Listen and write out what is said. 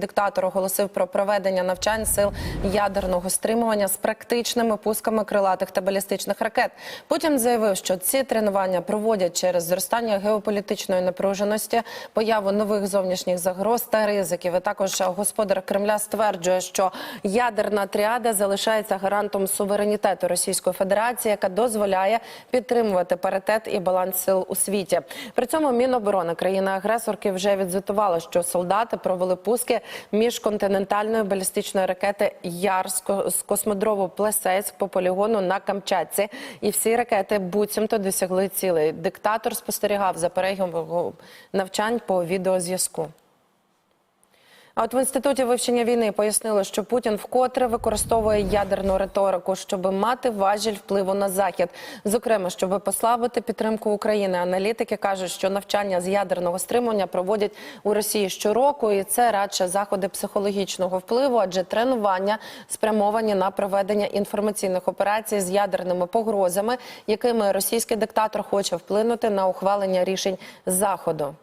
Диктатор оголосив про проведення навчань сил ядерного стримування з практичними пусками крилатих та балістичних ракет. Путін заявив, що ці тренування проводять через зростання геополітичної напруженості, появу нових зовнішніх загроз та ризиків. І також господар Кремля стверджує, що ядерна тріада залишається гарантом суверенітету Російської Федерації, яка дозволяє підтримувати паритет і баланс сил у світі. При цьому Міноборони країни-агресорки вже відзвітувало, що солдати провели пуски міжконтинентальної балістичної ракети Яр з ко- з космодрову Плесецьк по полігону на Камчатці. І всі ракети буцімто досягли цілей. Диктатор спостерігав за перебігом навчань по відеозв'язку. А от в інституті вивчення війни пояснили, що Путін вкотре використовує ядерну риторику, щоб мати важіль впливу на захід, зокрема, щоб послабити підтримку України. Аналітики кажуть, що навчання з ядерного стримування проводять у Росії щороку, і це радше заходи психологічного впливу, адже тренування спрямовані на проведення інформаційних операцій з ядерними погрозами, якими російський диктатор хоче вплинути на ухвалення рішень заходу.